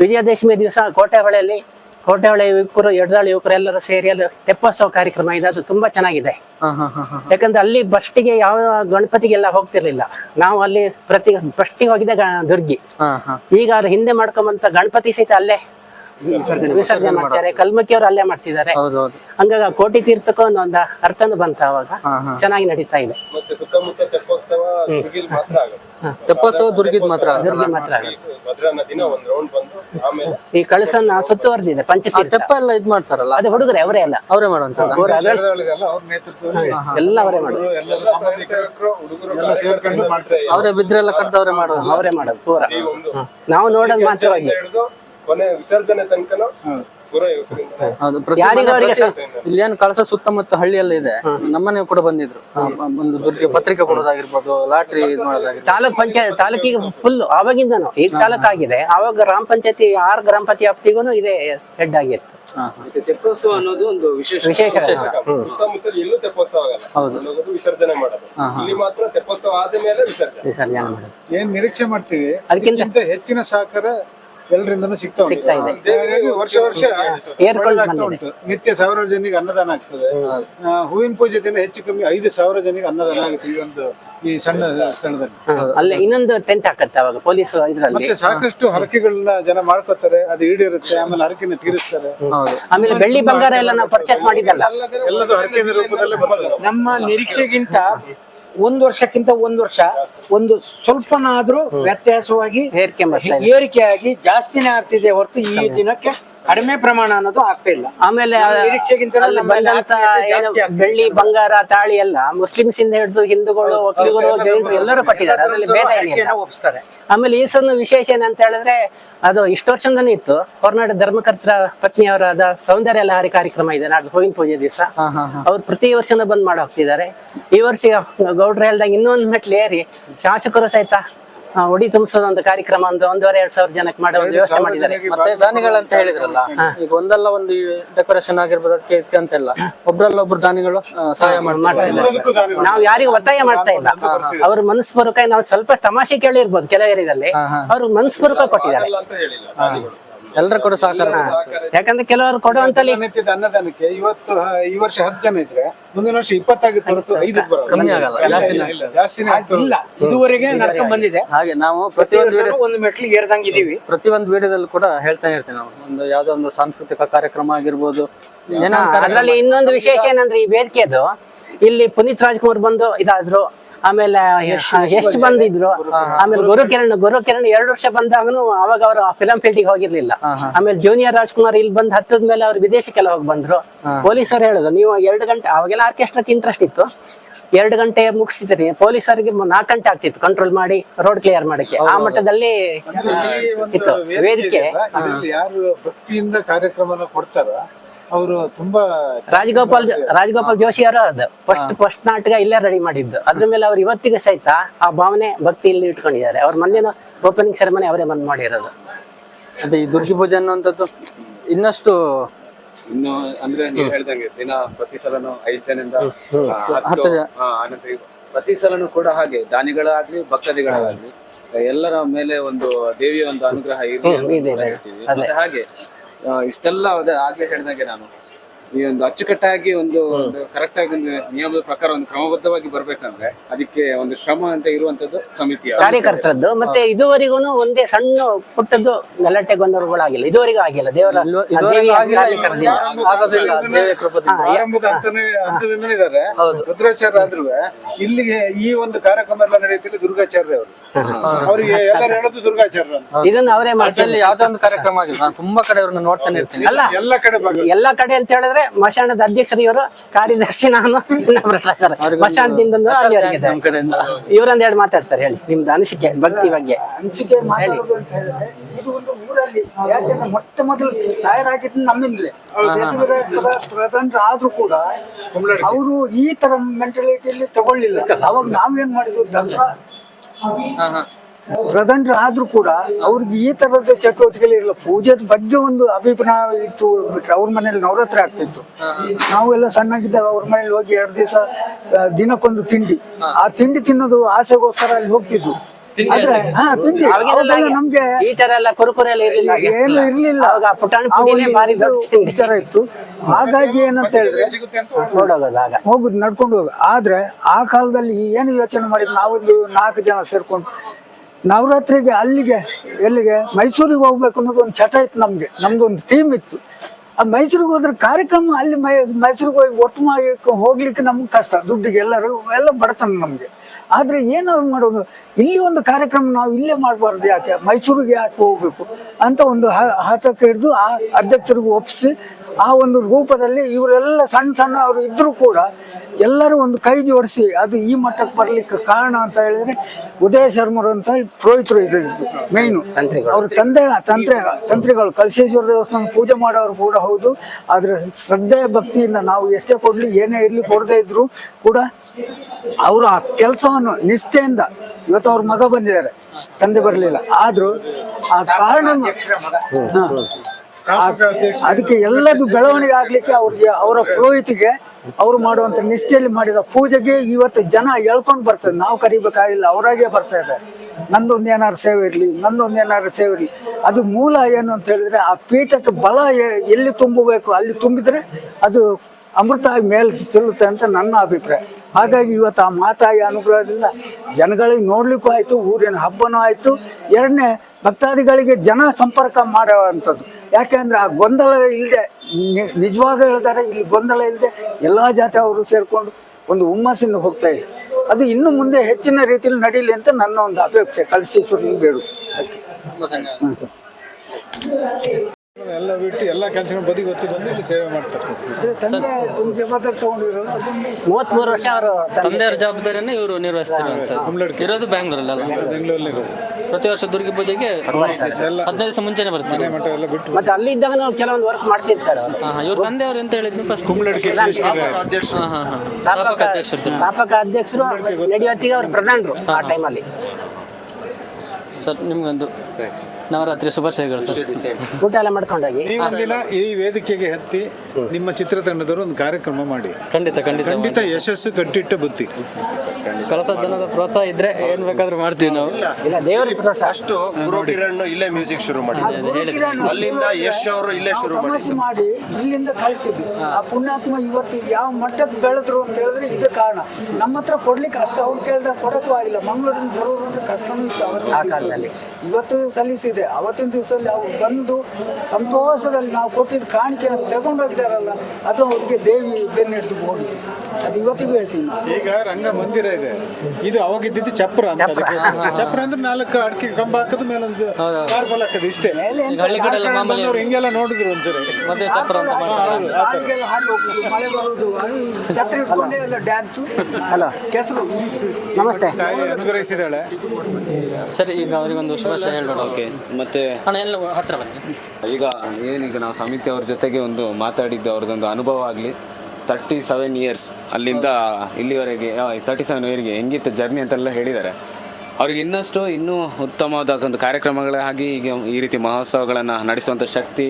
ವಿಜಯದಶಮಿ ದಿವಸ ಕೋಟೆ ಹೊಳೆಯಲ್ಲಿ ಕೋಟೆ ಹೊಳೆ ಯುವಕರು ಎಡದಾಳಿ ಯುವಕರು ಎಲ್ಲರೂ ಸೇರಿ ಅಲ್ಲಿ ತೆಪ್ಪೋತ್ಸವ ಕಾರ್ಯಕ್ರಮ ಇದೆ. ಅದು ತುಂಬಾ ಚೆನ್ನಾಗಿದೆ. ಯಾಕಂದ್ರೆ ಅಲ್ಲಿ ಬಸ್ಟಿಗೆ ಯಾವ ಗಣಪತಿಗೆಲ್ಲ ಹೋಗ್ತಿರ್ಲಿಲ್ಲ. ನಾವು ಅಲ್ಲಿ ಪ್ರತಿ ಬಸ್ಟಿಗೆ ಹೋಗಿದ್ದೆ ಗ- ದುರ್ಗಿ. ಈಗ ಅದು ಹಿಂದೆ ಮಾಡ್ಕೊಂಬಂತ ಗಣಪತಿ ಸಹಿತ ಅಲ್ಲೇ ವಿಸರ್ಜನೆ ಮಾಡ್ತಾರೆ. ಕಲ್ಮಕ್ಕಿಯವರು ಅಲ್ಲೇ ಮಾಡ್ತಿದ್ದಾರೆ. ಹೌದು ಹೌದು. ಹಂಗಾಗಿ ಆ ಕೋಟಿ ತೀರ್ಥಕ್ಕೂ ಒಂದು ಅರ್ಥನು ಬಂತ ಅವಾಗ ಚೆನ್ನಾಗಿ ನಡೀತಾ ಇದೆ. ಮತ್ತೆ ಸುತ್ತಮುತ್ತ ತೆಪ್ಪೋತ್ಸವ ದುರ್ಗಿದ್ ಮಾತ್ರ ದುರ್ಗಿ ಮಾತ್ರ ಈ ಕಳಸನ್ನ ಸುತ್ತುವರೆದಿದೆ ಪಂಚತೀರ್ಥ. ತೆಪ್ಪ ಎಲ್ಲ ಇದ್ ಮಾಡ್ತಾರಲ್ಲ? ಅದೇ ಹುಡುಗರೆ ಅವರೇ ಅಲ್ಲ. ಅವರೇ ಮಾಡುವಂತ ಅವ್ರು ಅವ್ರ ಎಲ್ಲ ಅವರೇ ಮಾಡೋದು. ಎಲ್ಲರೂ ಸಂಬಂಧಿಕರು ಹುಡುಗರು ಎಲ್ಲ ಸೇರ್ಕೊಂಡು ಮಾಡ್ತಾರೆ. ಅವರೇ ಬಿದ್ರೆಲ್ಲ ಕಡ್ದವ್ರೆ ಮಾಡೋದು. ಅವರೇ ಮಾಡೋದು ಪೂರ. ನಾವು ನೋಡೋದು ಮಾತ್ರವಾಗಿ. ಕೊನೆ ವಿಸರ್ಜನೆ ತನಕನು ಪೂರ ಯುವಕರಿಂದ ಹೌದು. ಪ್ರತಿ ಯಾರಿಗೂ ಮನೆ ಅವರಿಗೆ ಪ್ರತಿ- ಇಲ್ಲಿ ಏನು ಕಳಸ ಸುತ್ತಮುತ್ತ ಹಳ್ಳಿಯಲ್ಲಿ ಇದೆ. ನಮ್ಮನೆ ಕೂಡ ಬಂದಿದ್ರು. ಒಂದು ದುರ್ಗೆ ಪತ್ರಿಕೆ ಕೊಡೋದಾಗಿರ್ಬೋದು ಲಾಟ್ರಿ ಇದು ಮಾಡೋದಾಗಿರ್ಬೋದು ತಾಲೂಕ್ ಪಂಚಾಯತ್ ತಾಲೂಕಿಗೆ ಫುಲ್ ಆವಾಗಿಂದನು ಈಗ ತಾಲೂಕ್ ಆಗಿದೆ. ಆವಾಗ ಗ್ರಾಮ ಪಂಚಾಯತಿ ಆರ್ ಗ್ರಾಮ ಪತಿ ವ್ಯಾಪ್ತಿಗೂ ಇದೆ ಹೆಡ್ ಆಗಿತ್ತು. ಹಾ. ತೆಪ್ಪೋತ್ಸವ ಅನ್ನೋದು ಒಂದು ವಿಶೇಷ. ವಿಶೇಷ. ಸುತ್ತಮುತ್ತಲು ಎಲ್ಲೂ ತೆಪ್ಪೋತ್ಸವ ಆಗಲ್ಲ. ಹೌದು. ಹೋಗೋದು ವಿಸರ್ಜನೆ ಮಾಡೋದು. ಇಲ್ಲಿ ಮಾತ್ರ ತೆಪ್ಪೋತ್ಸವ ಆದ ಮೇಲೆ ವಿಸರ್ಜನೆ. ವಿಸರ್ಜನೆ ಮಾಡೋದು. ಏನ್ ನಿರೀಕ್ಷೆ ಮಾಡ್ತೀವಿ? ಅದಕ್ಕಿಂತ- ಅದಕ್ಕಿಂತ ಹೆಚ್ಚಿನ ಸಹಕಾರ ಎಲ್ಲರಿಂದನೂ ಸಿಗ್ತಾ ಉಂಟು. ಸಿಗ್ತಾ ಇದೆ. ಹಾಗಾಗಿ ವರ್ಷ ವರ್ಷ ಏರ್ಕೊಂಡು ಒಳ್ಳೆದಾಗ್ತಾ ಬಂದಿದೆ. ಉಂಟು. ನಿತ್ಯ ಸಾವಿರಾರು ಜನರಿಗೆ ಅನ್ನದಾನ ಆಗ್ತದೆ. ಆ, ಹೂವಿನ ಪೂಜೆ ದಿನ ಹೆಚ್ಚು ಕಮ್ಮಿ ಐದು ಸಾವಿರ ಜನರಿಗೆ ಅನ್ನದಾನ ಆಗುತ್ತೆ ಈ ಒಂದು ಈ ಸಣ್ಣ ಸ್ಥಳದಲ್ಲಿ. ಅಲ್ಲಿ ಇನ್ನೊಂದು ಟೆಂಟ್ ಹಾಕತ್ತೆ ಅವಾಗ ಪೊಲೀಸ್ ಇದ್ರಲ್ಲಿ. ಮತ್ತೆ ಸಾಕಷ್ಟು ಹರಕೆಗಳನ್ನ ಜನ ಮಾಡ್ಕೋತಾರೆ. ಅದು ಈಡಿರುತ್ತೆ ಆಮೇಲೆ ಹರಕೆನ ತೀರಿಸ್ತಾರೆ. ಹೌದು ಆಮೇಲೆ ಬೆಳ್ಳಿ ಬಂಗಾರ ಎಲ್ಲ ನಾವು ಪರ್ಚೇಸ್ ಮಾಡಿದ್ದಲ್ಲ. ಎಲ್ಲದು ಹರಕೆ ರೂಪದಲ್ಲಿ ಬರ್ತದೆ. ನಮ್ಮ ನಿರೀಕ್ಷೆಗಿಂತ ಒಂದು ವರ್ಷಕ್ಕಿಂತ ಒಂದು ವರ್ಷ ಒಂದು ಸ್ವಲ್ಪನಾದ್ರೂ ವ್ಯತ್ಯಾಸವಾಗಿ ಏರಿಕೆ ಏರಿಕೆಯಾಗಿ ಜಾಸ್ತಿನೇ ಆಗ್ತಿದೆ ಹೊರತು ಈ ದಿನಕ್ಕೆ ಕಡಿಮೆ ಪ್ರಮಾಣ ಅನ್ನೋದು ಆಗ್ತಾ ಇಲ್ಲ. ಆಮೇಲೆ ನಿರೀಕ್ಷೆಗಿಂತ ಅಲ್ಲಿ ಬಂದಂತ ಏನು ಬೆಳ್ಳಿ ಬಂಗಾರ ತಾಳಿ ಎಲ್ಲ ಮುಸ್ಲಿಮ್ಸ್ ಇಂದ ಹಿಡಿದು ಹಿಂದೂಗಳು ಒಕ್ಕಲಿಗರು ಜೈನರು ಎಲ್ಲರೂ ಕೊಟ್ಟಿದ್ದಾರೆ. ಅದರಲ್ಲಿ ಭೇದ ಏನಿಲ್ಲ. ಒಪ್ಪಿಸ್ತಾರೆ ಆಮೇಲೆ ಈ ಸಣ್ಣ ವಿಶೇಷ ಏನಂತ ಹೇಳಿದ್ರೆ ಅದು ಇಷ್ಟು ವರ್ಷದಿಂದನೇ ಇತ್ತು. ಹೊರನಾಡು ಧರ್ಮಕರ್ತರ ಪತ್ನಿಯವರಾದ ಸೌಂದರ್ಯ ಲಹರಿ ಕಾರ್ಯಕ್ರಮ ಇದೆ ನಾಡ್ದು ಹೂವಿನ ಪೂಜೆ ದಿವಸ. ಅವ್ರು ಪ್ರತಿ ವರ್ಷನೂ ಬಂದ್ ಮಾಡಿ ಹೋಗ್ತಿದ್ದಾರೆ. ಈ ವರ್ಷ ಗೌಡ್ರ ಹೇಳ್ದಂಗೆ ಇನ್ನೊಂದು ಮೆಟ್ಲು ಏರಿ ಶಾಸಕರು ಸಹಿತ ಒಡಿ ತುಂಬಿಸೋದು ಒಂದು ಕಾರ್ಯಕ್ರಮ ಒಂದು ಒಂದೂವರೆ ಎರಡ್ ಸಾವಿರ ಜನಕ್ಕೆ ಮಾಡೋ ಒಂದು ವ್ಯವಸ್ಥೆ ಮಾಡಿದ್ದಾರೆ. ಮತ್ತೆ ದಾನಿಗಳಂತ ಹೇಳಿದ್ರಲ್ಲ ಈಗ ಒಂದಲ್ಲ ಒಂದು ಡೆಕೋರೇಷನ್ ಆಗಿರ್ಬೋದು ಅದಕ್ಕೆ ಅಂತ ಅಂತೆಲ್ಲ. ಒಬ್ರಲ್ಲ ಒಬ್ರು ದಾನಿಗಳು ಸಹಾಯ ಮಾಡ್ತಾರೆ. ನಾವು ಯಾರಿಗೂ ಒತ್ತಾಯ ಮಾಡ್ತಾ ಇಲ್ಲ. ಅವ್ರ ಮನಸ್ಪೂರ್ವಕ ನಾವು ಸ್ವಲ್ಪ ತಮಾಷೆ ಕೇಳಿರ್ಬೋದು ಕೆಲವೇರಿದಲ್ಲಿ ಅವ್ರು ಮನಸ್ಪೂರ್ವಕ ಕೊಟ್ಟಿದ್ದಾರೆ. ಅಂತ ಹೇಳಿಲ್ಲ. ಎಲ್ಲರೂ ಕೂಡ ಸಹಕಾರ ಯಾಕಂದ್ರೆ ಕೆಲವರು ಕೊಡುವಂತಲ್ಲಿ ನಿತ್ಯದ ಅನ್ನದಾನಕ್ಕೆ ಇವತ್ತು ಈ ವರ್ಷ ಹತ್ತು ಜನ ಇದ್ರೆ ಮುಂದಿನ ವರ್ಷ ಇಪ್ಪತ್ತಾಗಿತ್ತು ಹೊರತು ಐದಕ್ಕೆ ಬರೋದು. ಕಮ್ಮಿ ಆಗಲ್ಲ, ಜಾಸ್ತಿನೇ. ಇಲ್ಲ, ಜಾಸ್ತಿನೇ ಆಗ್ತದೆ. ಇಲ್ಲ ಇದುವರೆಗೆ ನಡ್ಕೊಂಡ್ ಬಂದಿದೆ. ಹಾಗೆ ನಾವು ಪ್ರತಿಯೊಂದು ವಿಡಿಯೋ ಒಂದು ಮೆಟ್ಲಿಗೆ ಏರ್ದಂಗ ಇದೀವಿ ಪ್ರತಿಯೊಂದು ವಿಡಿಯೋದಲ್ಲಿ ಕೂಡ ಹೇಳ್ತಾನೆ ಇರ್ತೀವಿ ನಾವು. ಒಂದು ಯಾವ್ದೋ ಒಂದು ಸಾಂಸ್ಕೃತಿಕ ಕಾರ್ಯಕ್ರಮ ಆಗಿರ್ಬೋದು ಏನೋ ಒಂದು ಕಾರ್ಯಕ್ರಮ. ಅದರಲ್ಲಿ ಇನ್ನೊಂದು ವಿಶೇಷ ಏನಂದ್ರೆ ಈ ವೇದಿಕೆದು ಇಲ್ಲಿ ಪುನೀತ್ ರಾಜ್ಕುಮಾರ್ ಬಂದು ಇದಾದ್ರು. ಆಮೇಲೆ ಎಷ್ಟು ಬಂದಿದ್ರು? ಆಮೇಲೆ ಗುರುಕಿರಣ್ ಗುರುಕಿರಣ್ ಎರಡು ವರ್ಷ ಬಂದಾಗನು ಅವಾಗ ಅವರು ಫಿಲಂ ಫೀಲ್ಡಿಗೆ ಹೋಗಿರ್ಲಿಲ್ಲ. ಆಮೇಲೆ ಜೂನಿಯರ್ ರಾಜ್ಕುಮಾರ್ ಇಲ್ಲಿ ಬಂದ್ ಹತ್ತದ ಮೇಲೆ ಅವ್ರು ವಿದೇಶಕ್ಕೆಲ್ಲ ಹೋಗಿ ಬಂದ್ರು. ಪೊಲೀಸರು ಹೇಳಿದ್ರು ನೀವು ಎರಡು ಗಂಟೆ ಅವಾಗೆಲ್ಲ ಆರ್ಕೆಸ್ಟ್ರಾಕ್ ಇಂಟ್ರೆಸ್ಟ್ ಇತ್ತು. ಎರಡು ಗಂಟೆ ಮುಗಿಸಿದ್ರಿ. ಪೊಲೀಸರಿಗೆ ನಾಲ್ಕು ಗಂಟೆ ಆಗ್ತಿತ್ತು ಕಂಟ್ರೋಲ್ ಮಾಡಿ ರೋಡ್ ಕ್ಲಿಯರ್ ಮಾಡಕ್ಕೆ. ಆ ಮಟ್ಟದಲ್ಲಿ ಒಂದು ಇತ್ತು. ವೇದಿಕೆ ವೇದಿಕೆ. ಯಾರು ಭಕ್ತಿಯಿಂದ ಕಾರ್ಯಕ್ರಮ ಕೊಡ್ತಾರ ಅವರು ತುಂಬಾ ರಾಜಗೋಪಾಲ್ ರಾಜಗೋಪಾಲ್ ಜೋಶಿ ಅವರು ಅದು ಫಸ್ಟ್ ಫಸ್ಟ್ ನಾಟಕ ಇಲ್ಲೇ ರೆಡಿ ಮಾಡಿದ್ದು. ಅದ್ರ ಮೇಲೆ ಅವ್ರು ಇವತ್ತಿಗೆ ಸಹಿತ ಆ ಭಾವನೆ ಭಕ್ತಿ ಇಲ್ಲಿ ಇಟ್ಕೊಂಡಿದ್ದಾರೆ. ಅವ್ರ ಮೊನ್ನೆ ಓಪನಿಂಗ್ ಸೆರೆಮನಿ ಅವರೇ ಬಂದ್ ಮಾಡಿರೋದು. ಅದೇ ಈ ದುರ್ಜಿ ಪೂಜೆ ಅನ್ನುವಂಥದ್ದು ಇನ್ನಷ್ಟು ಇನ್ನು ಅಂದ್ರೆ ನೀವು ಹೇಳ್ದಂಗೆ ದಿನ ಪ್ರತಿ ಸಲನು ಐದ್ ಜನದಿಂದ ಆ, ಹತ್ತು ಅನಂತರ ಪ್ರತಿ ಸಲನು ಕೂಡ ಹಾಗೆ ದಾನಿಗಳಾಗ್ಲಿ ಭಕ್ತಾದಿಗಳಾಗ್ಲಿ ಎಲ್ಲರ ಮೇಲೆ ಒಂದು ದೇವಿಯ ಒಂದು ಅನುಗ್ರಹ ಇರಲಿ ಹಾಗೆ ಇಷ್ಟೆಲ್ಲ ಅದೇ ಆಗ್ಲೇ ಹೇಳ್ದಂಗೆ ನಾನು. ಈ ಒಂದು ಅಚ್ಚುಕಟ್ಟಾಗಿ ಒಂದು ಕರೆಕ್ಟ್ ಆಗಿ ಒಂದು ನಿಯಮದ ಪ್ರಕಾರ ಒಂದು ಕ್ರಮಬದ್ಧವಾಗಿ ಬರ್ಬೇಕಂದ್ರೆ ಅದಕ್ಕೆ ಒಂದು ಶ್ರಮ ಅಂತ ಇರುವಂತದ್ದು ಸಮಿತಿ ಕಾರ್ಯಕರ್ತರದ್ದು ಮತ್ತೆ ಇದುವರೆಗೂ ಒಂದೇ ಸಣ್ಣ ಪುಟ್ಟದ್ದು ಗಲಾಟೆ ಗೊಂದಲಗಳಾಗಿಲ್ಲ. ಇದುವರೆಗೂ ಆಗಿಲ್ಲ. ದೇವರ ರುದ್ರಾಚಾರ್ಯ ಆದ್ರೂ ಇಲ್ಲಿಗೆ ಈ ಒಂದು ಕಾರ್ಯಕ್ರಮ ಎಲ್ಲ ನಡೆಯುತ್ತಿಲ್ಲ ದುರ್ಗಾಚಾರ್ಯ ಅವರು. ಅವರಿಗೆ ಎಲ್ಲರೂ ಹೇಳೋದು ದುರ್ಗಾಚಾರ್ಯ ಇದನ್ನ ಅವರೇ ಮಾಡ್ತಾರೆ. ಯಾವ್ದೊಂದು ಯಾವ್ದೋ ಒಂದು ಕಾರ್ಯಕ್ರಮ ಆಗಿಲ್ಲ. ನಾನು ತುಂಬಾ ಕಡೆ ಅವ್ರನ್ನ ನೋಡ್ತಾನೆ ಇರ್ತೀನಿ. ಅಲ್ಲ ಎಲ್ಲ ಕಡೆ ಎಲ್ಲ ಎಲ್ಲಾ ಕಡೆ ಅಂತ ಹೇಳಿದ್ರೆ ಮಶಾಣದ ಅಧ್ಯಕ್ಷರು ಇವರು ಕಾರ್ಯದರ್ಶಿ ನಾನು. ಮಶಾಣದಿಂದ ಇವರೊಂದ್ ಎರಡು ಮಾತಾಡ್ತಾರೆ ಹೇಳಿ. ನಿಮ್ದು ಅನಿಸಿಕೆ ಭಕ್ತಿ ಬಗ್ಗೆ. ಅನಿಸಿಕೆ ಮಾತಾಡೋದು ಅಂತ ಹೇಳಿದ್ರೆ ಇದು ಒಂದು ಊರಲ್ಲಿ ಯಾಕೆಂದ್ರೆ ಮೊಟ್ಟ ಮೊದಲು ತಯಾರಾಗಿದ್ದು ನಮ್ಮಿಂದಲೇ. ಪ್ರಧಾನರು ಆದ್ರೂ ಕೂಡ ಅವರು ಈ ತರ ಮೆಂಟಾಲಿಟಿಯಲ್ಲಿ ತಗೊಳ್ಳಿಲ್ಲ. ಅವಾಗ ನಾವೇನ್ ಮಾಡಿದ್ವಿ? ದಸರಾ. ಹಾ ಆದ್ರೂ ಕೂಡ ಅವ್ರಿಗೆ ಈ ತರದ ಚಟುವಟಿಕೆಗಳು ಇರಲ್ಲ. ಪೂಜೆದ ಬಗ್ಗೆ ಒಂದು ಅಭಿಪ್ರಾಯ ಇತ್ತು ಬಿಟ್ರೆ ಅವ್ರ ಮನೇಲಿ ನವರಾತ್ರಿ ಆಗ್ತಿತ್ತು. ನಾವೆಲ್ಲ ಸಣ್ಣಗಿದ್ದಾಗ ಅವ್ರ ಮನೇಲಿ ಹೋಗಿ ಎರಡು ದಿವಸ ದಿನಕ್ಕೊಂದು ತಿಂಡಿ. ಆ ತಿಂಡಿ ತಿನ್ನೋದು ಆಸೆಗೋಸ್ಕರ ಅಲ್ಲಿ ಹೋಗ್ತಿದ್ವು. ಆದ್ರೆ ಹಾ ತಿಂಡಿ. ಅವಾಗೆಲ್ಲ ಅವಾಗೆಲ್ಲ ನಮ್ಗೆ ಈ ತರ ಎಲ್ಲ ಕುರುಕುರೆ ಎಲ್ಲ ಇರ್ಲಿಲ್ಲ ಹಾಗೆ. ಏನು ಇರ್ಲಿಲ್ಲ. ಅವಾಗ ಪುಟಾಣಿ ಪುಡಿನೇ ವಿಚಾರ ಇತ್ತು. ಹಾಗಾಗಿ ಏನಂತ ಹೇಳಿದ್ರೆ ಹೋಗುದು ನಡ್ಕೊಂಡು ಹೋಗ ಆದ್ರೆ ಆ ಕಾಲದಲ್ಲಿ ಏನು ಯೋಚನೆ ಮಾಡಿದ್ ನಾವೊಂದು ನಾಲ್ಕು ಜನ ಸೇರ್ಕೊಂಡು ನವರಾತ್ರಿಗೆ ಅಲ್ಲಿಗೆ, ಎಲ್ಲಿಗೆ? ಮೈಸೂರಿಗೆ ಹೋಗ್ಬೇಕು ಅನ್ನೋದು ಒಂದು ಚಟ ಇತ್ತು ನಮ್ಗೆ. ನಮ್ದು ಒಂದು ಟೀಮ್ ಇತ್ತು. ಆ ಮೈಸೂರಿಗೆ ಹೋದ್ರೆ ಕಾರ್ಯಕ್ರಮ ಅಲ್ಲಿ ಮೈ, ಮೈಸೂರಿಗೆ ಹೋಗಿ ಒಟ್ಟು ಮಾಡಿ ಹೋಗ್ಲಿಕ್ಕೆ ನಮ್ಗೆ ಕಷ್ಟ. ದುಡ್ಡಿಗೆ ಎಲ್ಲರೂ, ಎಲ್ಲ ಬಡತನ ನಮಗೆ. ಆದ್ರೆ ಏನು ಮಾಡೋದು? ಇಲ್ಲಿ ಒಂದು ಕಾರ್ಯಕ್ರಮ ನಾವು ಇಲ್ಲೇ ಮಾಡಬಾರ್ದು ಯಾಕೆ? ಮೈಸೂರಿಗೆ ಯಾಕೆ ಹೋಗ್ಬೇಕು? ಅಂತ ಒಂದು ಹಠಕ್ಕೆ ಹಿಡಿದು ಆ ಅಧ್ಯಕ್ಷರಿಗೆ ಒಪ್ಪಿಸಿ ಆ ಒಂದು ರೂಪದಲ್ಲಿ ಇವರೆಲ್ಲ ಸಣ್ಣ ಸಣ್ಣ ಅವರು ಇದ್ದರೂ ಕೂಡ ಎಲ್ಲರೂ ಒಂದು ಕೈ ಜೋಡಿಸಿ ಅದು ಈ ಮಟ್ಟಕ್ಕೆ ಬರಲಿಕ್ಕೆ ಕಾರಣ ಅಂತ ಹೇಳಿದ್ರೆ ಉದಯ ಶರ್ಮರು ಅಂತ ಹೇಳಿ ಪುರೋಹಿತರು ಇದು ಮೇಯ್ನು ಅವ್ರ ತಂದೆ ತಂತ್ರ ತಂತ್ರಿಗಳು. ಕಳಶೇಶ್ವರ ದೇವಸ್ಥಾನ ಪೂಜೆ ಮಾಡೋರು ಕೂಡ ಹೌದು. ಆದರೆ ಶ್ರದ್ಧೆ ಭಕ್ತಿಯಿಂದ ನಾವು ಎಷ್ಟೇ ಕೊಡ್ಲಿ ಏನೇ ಇರಲಿ ಕೊಡದೇ ಇದ್ರು ಕೂಡ ಅವರು ಆ ಕೆಲಸವನ್ನು ನಿಷ್ಠೆಯಿಂದ ಇವತ್ತು ಅವ್ರ ಮಗ ಬಂದಿದ್ದಾರೆ. ತಂದೆ ಬರಲಿಲ್ಲ. ಆದರೂ ಆ ಕಾರಣ ಅದಕ್ಕೆ ಎಲ್ಲದು ಬೆಳವಣಿಗೆ ಆಗ್ಲಿಕ್ಕೆ ಅವ್ರಿಗೆ ಅವರ ಪುರೋಹಿತಿಗೆ ಅವ್ರು ಮಾಡುವಂತ ನಿಷ್ಠೆಯಲ್ಲಿ ಮಾಡಿದ ಪೂಜೆಗೆ ಇವತ್ತು ಜನ ಹೇಳ್ಕೊಂಡು ಬರ್ತದೆ ನಾವು ಕರಿಬೇಕಾಗಿಲ್ಲ ಅವರಾಗೆ ಬರ್ತಾ ಇದ್ದಾರೆ. ನಂದೊಂದು ಏನಾದ್ರು ಸೇವೆ ಇರಲಿ ನಂದೊಂದು ಏನಾದ್ರು ಸೇವೆ ಇರಲಿ. ಅದು ಮೂಲ ಏನು ಅಂತ ಹೇಳಿದ್ರೆ ಆ ಪೀಠಕ್ಕೆ ಬಲ ಎಲ್ಲಿ ತುಂಬಬೇಕು ಅಲ್ಲಿ ತುಂಬಿದ್ರೆ ಅದು ಅಮೃತ ಆಗಿ ಮೇಲ್ ಚೆಲ್ಲುತ್ತೆ ಅಂತ ನನ್ನ ಅಭಿಪ್ರಾಯ. ಹಾಗಾಗಿ ಇವತ್ತು ಆ ಮಾತಾಯಿ ಅನುಗ್ರಹದಿಂದ ಜನಗಳಿಗೆ ನೋಡ್ಲಿಕ್ಕೂ ಆಯ್ತು ಊರಿನ ಹಬ್ಬನೂ ಆಯ್ತು. ಎರಡನೇ ಭಕ್ತಾದಿಗಳಿಗೆ ಜನ ಸಂಪರ್ಕ ಮಾಡುವಂಥದ್ದು. ಯಾಕೆಂದ್ರೆ ಆ ಗೊಂದಲ ಇಲ್ಲದೆ ನಿಜವಾಗ ಹೇಳ್ತಾರೆ ಇಲ್ಲಿ ಗೊಂದಲ ಇಲ್ಲದೆ ಎಲ್ಲ ಜಾತಿ ಅವರು ಸೇರಿಕೊಂಡು ಒಂದು ಹುಮ್ಮಸ್ಸಿಂದ ಹೋಗ್ತಾ ಇದೆ. ಅದು ಇನ್ನು ಮುಂದೆ ಹೆಚ್ಚಿನ ರೀತಿಯಲ್ಲಿ ನಡೀಲಿ ಅಂತ ನನ್ನ ಒಂದು ಅಪೇಕ್ಷೆ. ಕಳಿಸೀಶ್ವರನಿಗೆ ಬೇಡು ಅಷ್ಟೇ. ಎಲ್ಲ ಬಿಟ್ಟು ಎಲ್ಲ ಕೆಲಸಗಳು ಬದಿ ಗೊತ್ತಿ ಬಂದು ಇಲ್ಲಿ ಸೇವೆ ಮಾಡ್ತಾರೆ. ಮೂವತ್ತ್ ತಂದೆ ಜವಾಬ್ದಾರಿ ಅದೊಂದು ವರ್ಷ ಅವರು ತಂದೆಯವ್ರ ಜವಾಬ್ದಾರಿಯನ್ನು ಇವರು ನಿರ್ವಹಿಸ್ತಾರೆ ಇರೋದು ಬ್ಯಾಂಗ್ಳೂರಲ್ಲ ಬೆಂಗಳೂರಲ್ಲಿ ಇರೋದು ಪ್ರತಿ ವರ್ಷ ದುರ್ಗಿ ಪೂಜೆಗೆ ಹದಿನೈದು ದಿವಸ ಮುಂಚೆನೆ ಬರ್ತಾರೆ ಮತ್ತೆ ಅಲ್ಲಿ ಇದ್ದಾಗ ನಾವು ಕೆಲವೊಂದು ವರ್ಕ್ ಮಾಡ್ತಿರ್ತಾರೆ ಅವರು. ಹಾ ಇವ್ರ ತಂದೆಯವ್ರು ಎಂತ ಹೇಳಿದ್ನು ಫಸ್ಟ್ ಹಾ ಹಾ ಹಾ ಸ್ಥಾಪಕ ಅಧ್ಯಕ್ಷರು. ಸ್ಥಾಪಕ ಅಧ್ಯಕ್ಷರು. ನಡೆಯುವತ್ತಿಗೆ ಅವ್ರು ಪ್ರಧಾನರು ಆ ಟೈಮಲ್ಲಿ ಸರ್ ನಿಮ್ಗೊಂದು. ನವರಾತ್ರಿ ಶುಭಾಶಯಗಳು ಸರ್. ಊಟ ಎಲ್ಲ ಮಾಡ್ಕೊಂಡೋಗಿ ಈ ಒಂದಿನ ಈ ವೇದಿಕೆಗೆ ಹತ್ತಿ ನಿಮ್ಮ ಚಿತ್ರತಂಡದವರು ಒಂದು ಕಾರ್ಯಕ್ರಮ ಮಾಡಿ. ಖಂಡಿತ ಖಂಡಿತ ಖಂಡಿತ ಯಶಸ್ಸು ಕಟ್ಟಿಟ್ಟ ಬುತ್ತಿ ಕಲಸ ಜನದ ಪ್ರೋತ್ಸಾಹ ಇದ್ರೆ ಏನ್ ಬೇಕಾದ್ರೂ ಮಾಡ್ತೀವಿ ನಾವು. ಇಲ್ಲ. ದೇವರ ಪ್ರಸಾದ ಅಷ್ಟು ಗುರು ಕಿರಣ್ ಇಲ್ಲೇ ಮ್ಯೂಸಿಕ್ ಶುರು ಮಾಡಿದ್ರು ಅಲ್ಲಿಂದ ಯಶ್ ಅವರು ಇಲ್ಲೇ ಶುರು ತಮಾಷೆ ಮಾಡಿ ಇಲ್ಲಿಂದ ಕಳಿಸಿದ್ದು. ಆ ಪುಣ್ಯಾತ್ಮ ಇವತ್ತು ಯಾವ ಮಟ್ಟಕ್ಕೆ ಬೆಳೆದ್ರು ಅಂತ ಹೇಳಿದ್ರೆ ಇದು ಕಾರಣ. ನಮ್ಮ ಹತ್ರ ಕೊಡ್ಲಿಕ್ಕೆ ಅಷ್ಟು ಅವ್ರು ಕೇಳ್ದಾಗ ಕೊಡಕ್ಕೂ ಆಗಿಲ್ಲ. ಮಂಗಳೂರಿಂದ ಬರೋರು ಅಂದ್ರೆ ಕಷ್ಟನೂ ಇತ್ತು ಆ. ಕಾಲದಲ್ಲಿ. ಇವತ್ತು ಸಲ್ಲಿಸಿದೆ. ಅವತ್ತಿನ ದಿವಸದಲ್ಲಿ ಅವ್ರು ಬಂದು ಸಂತೋಷದಲ್ಲಿ ನಾವು ಕೊಟ್ಟಿದ್ದ ಕಾಣಿಕೆನ ತಗೊಂಡೋಗಿದಾರಲ್ಲ ಅದು ಅವ್ರಿಗೆ ದೇವಿ ಬೆನ್ನೆಡ್ದು ಹೋಗಿ ಅದು ಇವತ್ತಿಗೂ ಹೇಳ್ತೀನಿ ಈಗ ರಂಗ ಮಂದಿರ ಇದೆ. ಇದು ಅವಾಗಿದ್ದಿದ್ದು ಚಪ್ರ ಅಂತ ಅದಕ್ಕೋಸ್ಕರ. ಚಪ್ರ ಅಂದ್ರೆ ನಾಲ್ಕು ಅಡಿಕೆ ಕಂಬ ಹಾಕದ ಮೇಲೆ ಒಂದು ಕಾರ್ಬಲ್ ಹಾಕದ ಇಷ್ಟೇ. ಹಳ್ಳಿ ಕಡೆ ಎಲ್ಲ ಮಾಮೂಲಿ ಬಂದವ್ರು ಹಿಂಗೆಲ್ಲ ನೋಡಿದ್ರು ಒಂದ್ಸರಿ. ಮದುವೆ ಚಪ್ರ ಅಂತ ಮಾಡ್ತಾರೆ. ಮಳೆ ಬರುವುದು ಅದು ಛತ್ರಿ ಇಟ್ಕೊಂಡೇ ಎಲ್ಲ ಡ್ಯಾನ್ಸು ಹಲೋ. ಕೆಸರು. ನಮಸ್ತೆ. ತಾಯಿ ಅನುಗ್ರಹಿಸಿದಾಳೆ ಸರಿ ಈಗ ಅವರಿಗೊಂದು ಶುಭಾಶಯ ಹೇಳೋಣ ಓಕೆ ಮತ್ತೆ ಎಲ್ಲ ಹತ್ರ ಬನ್ನಿ. ಈಗ ಏನೀಗ ನಾವು ಸಮಿತಿ ಅವ್ರ ಜೊತೆಗೆ ಒಂದು ಮಾತಾಡಿದ್ದು ಅವ್ರದ್ದೊಂದು ಅನುಭವ ಆಗಲಿ. ತರ್ಟಿ ಸೆವೆನ್ ಇಯರ್ಸ್ ಅಲ್ಲಿಂದ ಇಲ್ಲಿವರೆಗೆ ತರ್ಟಿ ಸೆವೆನ್ ಇಯರ್ಗೆ ಹೆಂಗಿತ್ತು ಜರ್ನಿ ಅಂತೆಲ್ಲ ಹೇಳಿದ್ದಾರೆ. ಅವ್ರಿಗೆ ಇನ್ನಷ್ಟು ಇನ್ನೂ ಉತ್ತಮವಾದ ಒಂದು ಕಾರ್ಯಕ್ರಮಗಳ ಹಾಗೆ ಈಗ ಈ ರೀತಿ ಮಹೋತ್ಸವಗಳನ್ನು ನಡೆಸುವಂಥ ಶಕ್ತಿ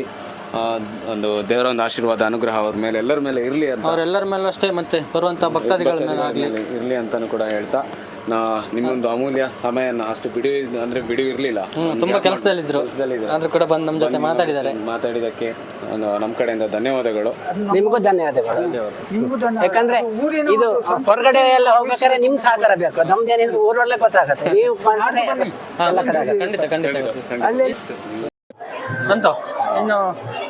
ಒಂದು ದೇವರ ಒಂದು ಆಶೀರ್ವಾದ ಅನುಗ್ರಹ ಅವ್ರ ಮೇಲೆ ಎಲ್ಲರ ಮೇಲೆ ಇರಲಿ ಅಂತ. ಅವರೆಲ್ಲರ ಮೇಲೆ ಅಷ್ಟೇ ಮತ್ತೆ ಬರುವಂಥ ಭಕ್ತಾದಿಗಳ ಮೇಲೆ ಆಗಲಿ ಇರಲಿ ಅಂತಲೂ ಕೂಡ ಹೇಳ್ತಾ. ನಾ ನಿಮ್ಮೊಂದು ಅಮೂಲ್ಯ ಸಮಯನ ಅಷ್ಟು ಬಿಡುವು ಅಂದ್ರೆ ಬಿಡುವು ಇರಲಿಲ್ಲ. ತುಂಬಾ ಕೆಲಸದಲ್ಲಿದ್ರು. ಅಂದ್ರೆ ಕೂಡ ಬಂದು ನಮ್ಮ ಜೊತೆ ಮಾತಾಡಿದ್ದಾರೆ. ಮಾತಾಡಿದಕ್ಕೆ ಒಂದು ನಮ್ಮ ಕಡೆಯಿಂದ ಧನ್ಯವಾದಗಳು. ನಿಮಗೂ ಧನ್ಯವಾದಗಳು. ಯಾಕಂದ್ರೆ ಇದು ಹೊರಗಡೆ ಎಲ್ಲ ಹೋಗ್ಬೇಕಾದ್ರೆ ನಿಮ್ ಸಹಕಾರ ಬೇಕು. ನಮ್ದೇನಿದ್ರು ಊರೊಳಗೆ ಗೊತ್ತಾಗತ್ತೆ. ನೀವು. ಖಂಡಿತ ಖಂಡಿತ. ಸಂತ ಇನ್ನು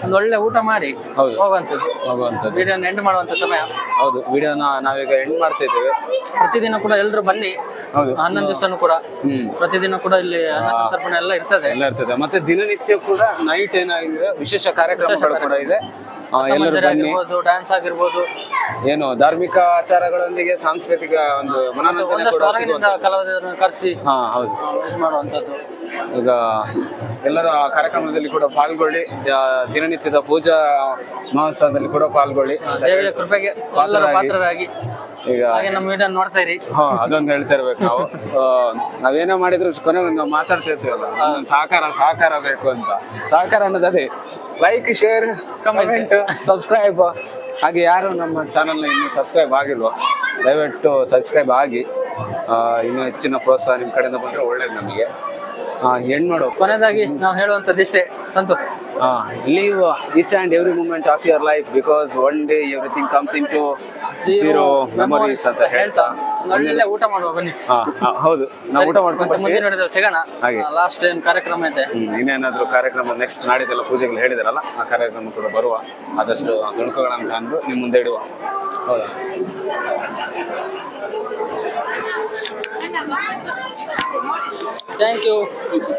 ಒಂದು ಒಳ್ಳೆ ಊಟ ಮಾಡಿ ಹೌದು. ಹೋಗುವಂಥದ್ದು. ಹೋಗುವಂಥದ್ದು. ವಿಡಿಯೋನ ಎಂಡ್ ಮಾಡುವಂತ ಸಮಯ. ಹೌದು ವಿಡಿಯೋನ ನಾವೀಗ ಎಂಡ್ ಮಾಡ್ತಾ ಇದ್ದೇವೆ. ಪ್ರತಿದಿನ ಕೂಡ ಎಲ್ಲರೂ ಬನ್ನಿ. ಹೌದು. ಹನ್ನೊಂದು ದಿವಸನೂ ಕೂಡ. ಹ್ಮ್. ಪ್ರತಿದಿನ ಕೂಡ ಇಲ್ಲಿ ಅನ್ನ ಸಂತರ್ಪಣೆ ಎಲ್ಲ ಇರ್ತದೆ. ಎಲ್ಲ ಇರ್ತದೆ. ಮತ್ತೆ ದಿನನಿತ್ಯ ಕೂಡ ನೈಟ್ ಏನಾಗಿದೆ? ವಿಶೇಷ ಕಾರ್ಯಕ್ರಮಗಳು ಕೂಡ ಇದೆ. ಆ, ಎಲ್ಲರೂ ಬನ್ನಿ. ಆಗಿರ್ಬೋದು ಡ್ಯಾನ್ಸ್ ಆಗಿರ್ಬೋದು. ಏನು ಧಾರ್ಮಿಕ ಆಚಾರಗಳೊಂದಿಗೆ ಸಾಂಸ್ಕೃತಿಕ ಒಂದು ಮನೋರಂಜನೆ ಒಂದಷ್ಟು ಕೂಡ ಹೊರಗಿನಿಂದ ಸಿಗುವಂಥದ್ದು. ಕಲಾವಿದರನ್ನು ಕರೆಸಿ ಹಾ ಹೌದು. ಇದು ಮಾಡುವಂಥದ್ದು. ಈಗ ಎಲ್ಲರ ಆ ಕಾರ್ಯಕ್ರಮದಲ್ಲಿ ಕೂಡ ಪಾಲ್ಗೊಳ್ಳಿ ಆ, ದಿನನಿತ್ಯದ ಪೂಜಾ ಮಹೋತ್ಸವದಲ್ಲಿ ಕೂಡ ಪಾಲ್ಗೊಳ್ಳಿ ಕೃಪೆಗೆ ಎಲ್ಲರೂ ಪಾತ್ರರಾಗಿ ಈಗ ಹಾಗೆ ನಮ್ಮ ವಿಡಿಯೋ ನೋಡ್ತಾ ಇರಿ. ಹಾ ಅದೊಂದು ಹೇಳ್ತಾ ಇರ್ಬೇಕು ನಾವು. ಆ, ನಾವೇನೋ ಮಾಡಿದ್ರು ಕೊನೆಗೆ ನಾವು ಮಾತಾಡ್ತಾ ಇರ್ತೀವಲ್ಲ ಸಹಕಾರ ಸಹಕಾರ ಬೇಕು ಅಂತ. ಸಹಕಾರ ಅನ್ನೋದು ಅದೇ ಲೈಕ್ ಶೇರ್ ಕಮೆಂಟ್ ಸಬ್ಸ್ಕ್ರೈಬ್ ಹಾಗೆ ಯಾರು ನಮ್ಮ ಚಾನಲ್ನ ಇನ್ನೂ ಸಬ್ಸ್ಕ್ರೈಬ್ ಆಗಿಲ್ವೋ ದಯವಿಟ್ಟು ಸಬ್ಸ್ಕ್ರೈಬ್ ಆಗಿ. ಆ, ಇನ್ನೂ ಹೆಚ್ಚಿನ ಪ್ರೋತ್ಸಾಹ ನಿಮ್ಮ ಕಡೆಯಿಂದ ಬಂದರೆ ಒಳ್ಳೇದು ನಮಗೆ. ಹೆಣ್ಣು ನೋಡು. ಕೊನೆಯದಾಗಿ ನಾವು ಹೇಳುವಂಥದ್ದು ಇಷ್ಟೇ. Santu. Leave each and every moment of your life because one day everything comes into zero memories ಅಂತ ಹೇಳ್ತಾ. ಊಟ ಮಾಡುವ ಬನ್ನಿ. ಹೌದು. ನಾವು ಊಟ ಮಾಡ್ಕೊಂಡು ಮುಂದೆ ನೋಡಿದ್ರೆ ಬರ್ತೀವಿ. ಸಿಗೋಣ. ಹಾಗೆ. ಲಾಸ್ಟ್ ಏನ್ ಕಾರ್ಯಕ್ರಮ ಇದೆ? ಇನ್ನೇನಾದರೂ ಇನ್ನೇನಾದ್ರೂ ಕಾರ್ಯಕ್ರಮ ನೆಕ್ಸ್ಟ್ ನಾಡಿದೆಲ್ಲ ಪೂಜೆಗಳು ಹೇಳಿದಾರಲ್ಲ ಆ ಕಾರ್ಯಕ್ರಮ ಕೂಡ ಬರುವ ಆದಷ್ಟು ತುಣುಕುಗಳನ್ನು ತಂದು ನಿಮ್ಮ ಮುಂದೆ ಇಡುವ. ಹೌದಾ? Thank you